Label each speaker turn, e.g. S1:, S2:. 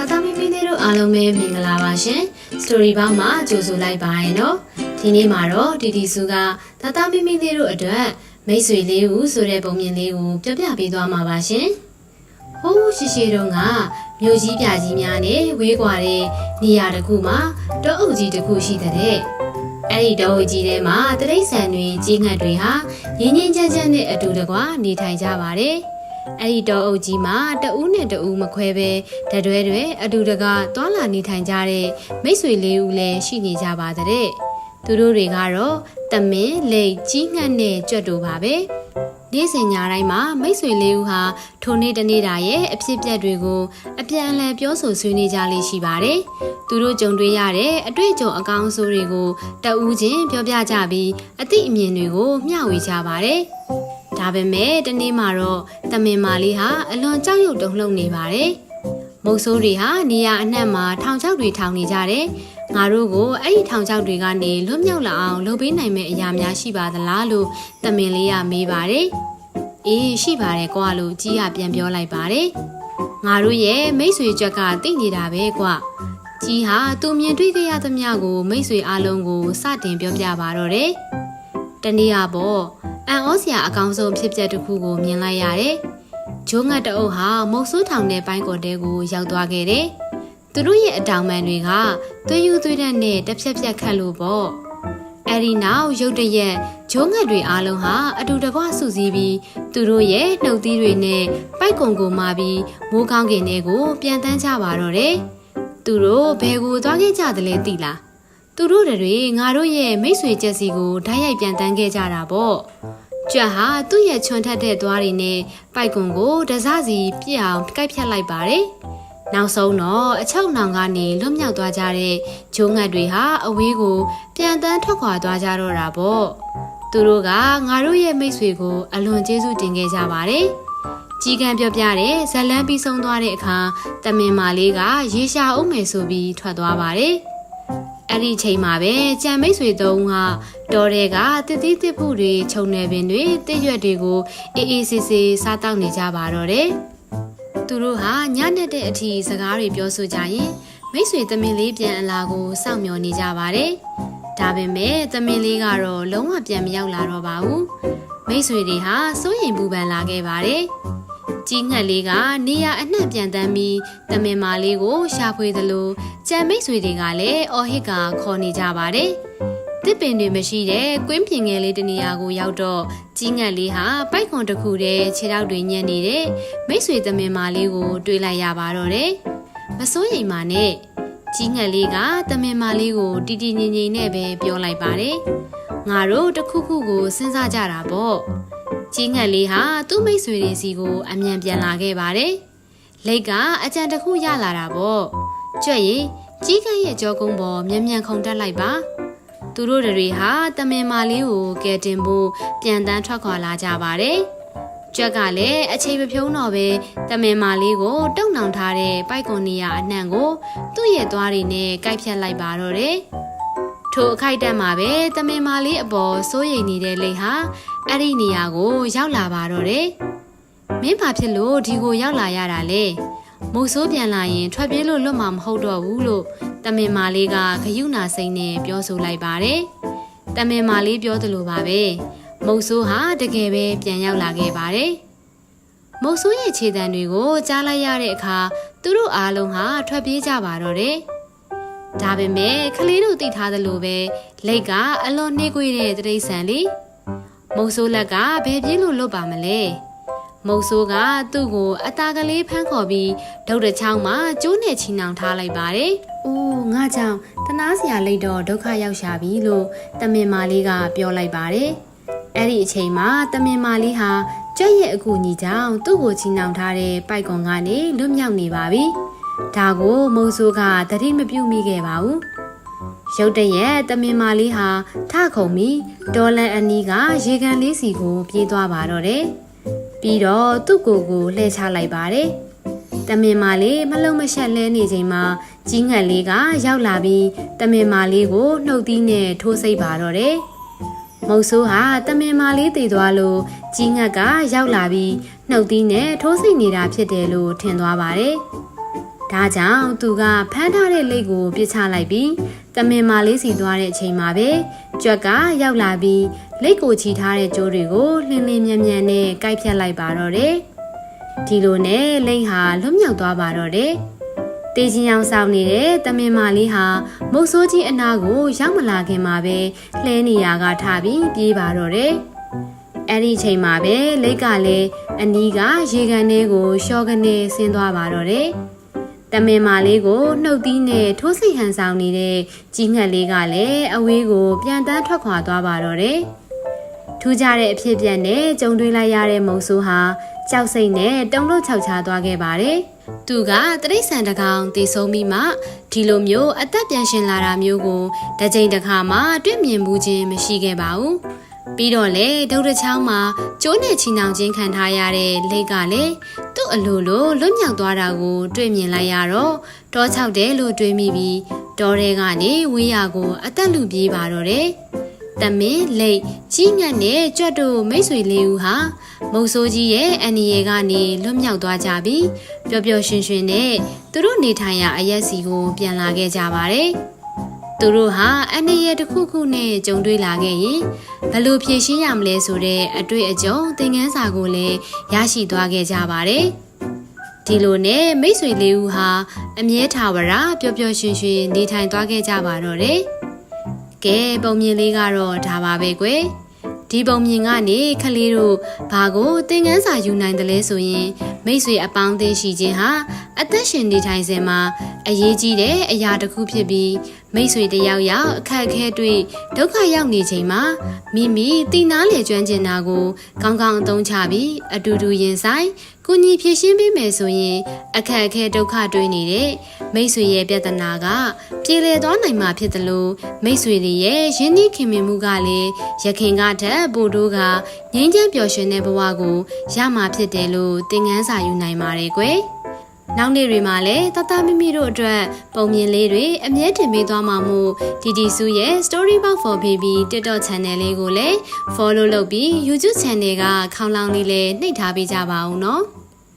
S1: တာတာမီမီလေးတို့အားလုံးပဲမင်္ဂလာပါရှင်စတိုရီဘောင်းမှာကြိုဆိုလိုက်ပါရင်တော့ဒီနေ့မှာတော့တီတီစုကတာတာမီမီလေးတို့အတွက်မိတ်ဆွေလေးဦးဆိုတဲ့ပုံမြင်လေးကိုပြပြပေးသွားမှာပါရှင်ဟိုးရှိရှိတုန်းကမြို့ကြီးပြကြီးများနဲ့ဝေးကွာတဲ့နေရာတစ်ခုမှာတောအုပ်ကြီးတစ်ခုရှိတဲ့အဲ့ဒီတောအုပ်ကြီးထဲမှာတရိတ်ဆန်တွေကြီးငတ်တွေဟာရင်းရင်းချမ်းချမ်းနဲ့အတူတကွနေထိုင်ကြပါတယ် အဲ့ဒီတောအုပ်ကြီးမှာတဦးနဲ့တဦးမခွဲပဲတတွဲတွဲအတူတကသွာလာနေထိုင်ကြတဲ့မိတ်ဆွေလေးဦးလည်းရှိနေကြပါတဲ့သူတို့တွေကတော့တမင်လိတ်ကြီးငှက်နဲ့ကြွတ်တူပါပဲနေ့စဉ်ညတိုင်းမှာမိတ်ဆွေလေးဦးဟာထိုနေ့တနေ့တာရဲ့အဖြစ်အပျက်တွေကိုအပြန်အလှန်ပြောဆိုဆွေးနွေးကြလိမ့်ရှိပါတယ်သူတို့ကြုံတွေ့ရတဲ့အတွေ့အကြုံအကောင်းအဆိုးတွေကိုတဦးချင်းပြောပြကြပြီးအသည့်အမြင်တွေကိုမျှဝေကြပါတယ် ဒါပေမဲ့တနေ့မှာတော့တမင်မာလေးဟာအလွန်ကြောက်ရွံ့တုန်လှုပ်နေပါတယ်မုတ်ဆိုးတွေဟာနေရာအနှံ့မှာထောင်ချောက်တွေထောင်နေကြတယ်ငါတို့ကိုအဲ့ဒီထောင်ချောက်တွေကနေလွတ်မြောက်လာအောင်လုပ်ပေးနိုင်မယ့်အရာများရှိပါသလားလို့တမင်လေးကမေးပါတယ်။အေးရှိပါတယ်ကွာလို့ကြီးကပြန်ပြောလိုက်ပါတယ်။ငါတို့ရဲ့မိတ်ဆွေကြွက်ကသိနေတာပဲကွာ။ကြီးဟာသူမြင်တွေ့ကြရသမျှကိုမိတ်ဆွေအလုံးကိုစတင်ပြောပြပါတော့တယ်။တနေ့ကပေါ့ အန်ဩစရာအကောင်ဆုံးဖြစ်ပျက်တစ်ခုကိုမြင်လိုက်ရတယ်။ဂျိုးငတ်တအုပ်ဟာမုတ်ဆိုးထောင်တဲ့ပိုင်းကော်တဲကိုရောက်သွားခဲ့တယ်။သူတို့ရဲ့အတောင်ပံတွေကသွေးယူသွေးတတ်နဲ့တစ်ဖြက်ဖြက်ခတ်လို့ပေါ့အဲ့ဒီနောက်ရုတ်တရက်ဂျိုးငတ်တွေအားလုံးဟာအတူတကွစုစည်းပြီးသူတို့ရဲ့နှုတ်သီးတွေနဲ့ပိုက်ကုံကိုမာပြီးမိုးကောင်းကင်တွေကိုပြန်တန်းကြပါတော့တယ်သူတို့ဘယ်ကိုသွားခဲ့ကြသလဲသိလား သူတို့တွေငါတို့ရဲ့မိတ်ဆွေချက်စီကိုဓာတ်ရိုက်ပြန်တန်းခဲ့ကြတာပေါ့ကြွက်ဟာသူ့ရဲ့ချွန်ထက်တဲ့သွားတွေနဲ့ပိုက်ကုံကိုတစစီပြစ်အောင်ကိုက်ဖြတ်လိုက်ပါတယ်နောက်ဆုံးတော့အချုပ်နောင်ကနေလွတ်မြောက်သွားကြတဲ့ဂျိုးငတ်တွေဟာအဝေးကို ပြန်တန်းထွက်ခွာသွားကြတော့တာပေါ့သူတို့ကငါတို့ရဲ့မိတ်ဆွေကို အလွန်ကျေးဇူးတင်ခဲ့ကြပါတယ်ကြီးကံပြောပြတဲ့ဇလန်းပြီးဆုံးသွားတဲ့အခါတမင်မာလေးကရေရှာအောင်မယ်ဆိုပြီးထွက်သွားပါတယ် အဲ့ဒီချိန်မှာပဲကြံမိတ်ဆွေသုံးကတော်တဲ့ကတတိတစ်ဖို့တွေခြုံနေပင်တွေတည့်ရွက်တွေကိုအေးအေးဆေးဆေးစားတောက်နေကြပါတော့တယ်သူတို့ဟာညနေတဲ့အထိစကားတွေပြောဆိုကြရင်မိတ်ဆွေသမင်လေးပြန်အလာကိုစောင့်မျှော်နေကြပါတယ်ဒါပေမဲ့သမင်လေးကတော့လုံးဝပြန်မရောက်လာတော့ပါဘူးမိတ်ဆွေတွေဟာစိုးရိမ်ပူပန်လာခဲ့ပါတယ် ကြီးငှက်လေးကနေရအနှံ့ပြန်တမ်းပြီးတမင်မာလေးကိုရှာဖွေသလိုကြံမိတ်ဆွေတွေကလည်းအော်ဟစ်ကခေါ်နေကြပါတယ်တစ်ပင်တွေမရှိတဲ့ကွင်းပြင်ငယ်လေးတနေရာကိုရောက်တော့ကြီးငှက်လေးဟာပိုက်ခွန်တစ်ခုတည်းခြေထောက်တွေညံ့နေတဲ့မိတ်ဆွေသမင်မာလေးကိုတွေ့လိုက်ရပါတော့တယ်မစိုးရိမ်ပါနဲ့ကြီးငှက်လေးကတမင်မာလေးကိုတီတီငိမ့်ငိမ့်နဲ့ပဲပြောလိုက်ပါတယ်ငါတို့တစ်ခုခုကိုစဉ်းစားကြတာပေါ့ ကြီးငှက်လေးဟာသူ့မိတ်ဆွေတွေစီကို အမြန်ပြန်လာခဲ့ပါတယ်လက်ကအကြံတစ်ခုရလာတာပေါ့ကြွက်ရီကြီးကန်းရဲ့ကြောကုန်းပေါ်မြန်မြန်ခုန်တက်လိုက်ပါသူတို့တွေဟာတမင်မာလေးကိုကဲတင်ဖို့ပြန်တန်းထွက်ခွာလာကြပါတယ်ကြွက်ကလည်းအချိန်မဖြုံးတော့ပဲတမင်မာလေးကိုတုံနှောင်ထားတဲ့ပိုက်ကွန်နီယာအနှံ့ကို သူ့ရဲ့သွားတွေနဲ့ကိုက်ဖြတ်လိုက်ပါတော့တယ် ထိုအခိုက်အတန့်မှာပဲတမင်မာလေးအပေါ်စိုးရိမ်နေတဲ့လိတ်ဟာအဲ့ဒီနေရာကိုရောက်လာပါတော့တယ်မင်းဘာဖြစ်လို့ဒီကိုရောက်လာရတာလဲမုတ်ဆိုးပြန်လာရင်ထွက်ပြေးလို့လွတ်မှာမဟုတ်တော့ဘူးလို့တမင်မာလေးကဂယုဏစိတ်နဲ့ပြောဆိုလိုက်ပါတယ်တမင်မာလေးပြောသလိုပါပဲမုတ်ဆိုးဟာတကယ်ပဲပြန်ရောက်လာခဲ့ပါတယ်မုတ်ဆိုးရဲ့ခြေတံတွေကိုကြားလိုက်ရတဲ့အခါသူတို့အားလုံးဟာထွက်ပြေးကြပါတော့တယ် ဒါပေမဲ့ကလေးတို့သိထားသလိုပဲလက်ကအလွန်နှေးကွေးတဲ့တရိတ်ဆန်လေးမုံဆိုးလက်ကဘယ်ပြေးလို့လွတ်ပါမလဲမုံဆိုးကသူ့ကိုအသားကလေးဖမ်းခေါ်ပြီးဒုတ်တချောင်းမှာကျိုးနဲ့ချီနှောင်ထားလိုက်ပါတယ်။အိုးငါကြောင့်တနာစရာလိတ်တော့ဒုက္ခရောက်ရှာပြီလို့တမင်မာလေးကပြောလိုက်ပါတယ်။အဲ့ဒီအချိန်မှာတမင်မာလေးဟာကြွက်ရဲ့အကူအညီကြောင့်သူ့ကိုချီနှောင်ထားတဲ့ပိုက်ကွန်ကနေလွတ်မြောက်နေပါပြီ။ ဒါကိုမုတ်ဆိုးကတတိမပြုတ်မိခဲ့ပါဘူး။ရုတ်တရက်တမင်မာလေးဟာထခုံပြီးဒေါ်လန်အနီးကရေကန်လေးစီကို ပြေးသွားပါတော့တယ်။ပြီးတော့သူ့ကိုယ်ကိုလှည့်ချလိုက်ပါတယ်။တမင်မာလေးမလုံမရှက်လဲနေချိန်မှာကြီးငှက်လေးကရောက်လာပြီးတမင်မာလေးကိုနှုတ်သီးနဲ့ထိုးစိတ်ပါတော့တယ်။မုတ်ဆိုးဟာတမင်မာလေးတည်သွားလို့ကြီးငှက်ကရောက်လာပြီးနှုတ်သီးနဲ့ထိုးစိတ်နေတာဖြစ်တယ်လို့ထင်သွားပါတယ်။ ဒါကြောင့်သူကဖမ်းထားတဲ့လိတ်ကိုပြစ်ချလိုက်ပြီးတမင်မာလေးစီသွားတဲ့အချိန်မှာပဲကြွက်ကရောက်လာပြီးလိတ်ကိုချီထားတဲ့ကြိုးတွေကိုလှင်းလင်းမြန်မြန်နဲ့ကိုက်ဖြတ်လိုက်ပါတော့တယ်ဒီလိုနဲ့လိတ်ဟာလွတ်မြောက်သွားပါတော့တယ်တေးချင်းအောင်ဆောင်နေတဲ့တမင်မာလေးဟာမုတ်ဆိုးကြီးအနာကိုရောက်မလာခင်မှာပဲလှဲနေရကထားပြီးပြေးပါတော့တယ်အဲ့ဒီချိန်မှာပဲလိတ်ကလည်းအနီးကရေကန်ထဲကိုရှော့ကနေဆင်းသွားပါတော့တယ် တမင်မာလေးကိုနှုတ်သီးနဲ့ထိုးစိတ်ဟန်ဆောင်နေတဲ့ကြီးငှက်လေးကလည်းအဝေးကိုပြန်တန်းထွက်ခွာသွားပါတော့တယ်ထူးခြားတဲ့အဖြစ်အပျက်နဲ့ကြုံတွေ့လိုက်ရတဲ့မုံဆိုးဟာကြောက်စိတ်နဲ့တုံလို့ခြောက်ခြားသွားခဲ့ပါတယ်။သူကတရိတ်ဆန်တကောင်တည်ဆုံးပြီးမှဒီလိုမျိုးအသက်ပြန်ရှင်လာတာမျိုးကိုတစ်ချိန်တစ်ခါမှတွေ့မြင်မှုချင်းမရှိခဲ့ပါဘူး။ပြီးတော့လေဒုတ်တချောင်းမှာကျိုးနဲ့ချီနှောင်ချင်းခံထားရတဲ့လိတ်ကလည်း သူ့အလိုလိုလွတ်မြောက်သွားတာကို တွေ့မြင်လိုက်ရတော့တောချောက်တယ်လို့တွေးမိပြီးတောထဲကနေဝေးရကို အသက်လူပြေးပါတော့တယ်။တမင်းလိတ်ကြီးငတ်နဲ့ကြွတ်တို့မိတ်ဆွေလေးဦးဟာမုတ်ဆိုးကြီးရဲ့အန်နီယေကနေလွတ်မြောက်သွားကြပြီးပျော်ပျော်ရွှင်ရွှင်နဲ့သူတို့နေထိုင်ရာအရက်စီကိုပြန်လာခဲ့ကြပါတယ်။ သူတို့ဟာအန်နီယေတစ်ခုခုနဲ့ကြုံတွေ့လာခဲ့ရင်ဘယ်လိုဖြေရှင်းရမလဲဆိုတဲ့အတွေ့အကြုံသင်ခန်းစာကိုလည်းရရှိသွားခဲ့ကြပါတယ်။ဒီလိုနဲ့မိတ်ဆွေလေးဦးဟာအမြဲထာဝရပျော်ပျော်ရွှင်ရွှင်နေထိုင်သွားခဲ့ကြပါတော့တယ်။ကဲပုံမြင်လေးကတော့ဒါပါပဲကွယ်။ဒီပုံမြင်ကနေခလေးတို့ဘာကိုသင်ခန်းစာယူနိုင်တယ်လဲဆိုရင်မိတ်ဆွေအပေါင်းအသင်းရှိခြင်းဟာ အသက်ရှင်နေထိုင်စဉ်မှာအရေးကြီးတဲ့အရာတစ်ခုဖြစ်ပြီးမိတ်ဆွေတယောက်ယောက်အခက်အခဲတွေ့ဒုက္ခရောက်နေချိန်မှာမိမိတည်နာလေကျွမ်းကျင်တာကိုကောင်းကောင်းအသုံးချပြီးအတူတူရင်ဆိုင်ကိုညီဖြည့်ရှင်းပေးမယ်ဆိုရင်အခက်အခဲဒုက္ခတွေ့နေတဲ့မိတ်ဆွေရဲ့ပြဿနာကပြေလည်သွားနိုင်မှာဖြစ်တယ်လို့မိတ်ဆွေတွေရဲ့ရင်းနှီးခင်မင်မှုကလည်းရခင်ကထက်ပိုတိုးကငြိမ်းချမ်းပျော်ရွှင်တဲ့ဘဝကိုရမှာဖြစ်တယ်လို့သင်ခန်းစာယူနိုင်ပါတယ်ကွယ်။ နောက်နေ့တွေမှာလည်းတတမိမိတို့အတွက်ပုံမြင်လေးတွေအမြဲတင်ပေးသွားမှာမို့ဒီဒီစုရဲ့ Story Box for Baby TikTok Channel လေးကိုလည်း follow လုပ်ပြီး YouTube Channel ကခေါင်းလောင်းလေးလည်းနှိပ်ထားပေးကြပါဦးနော်။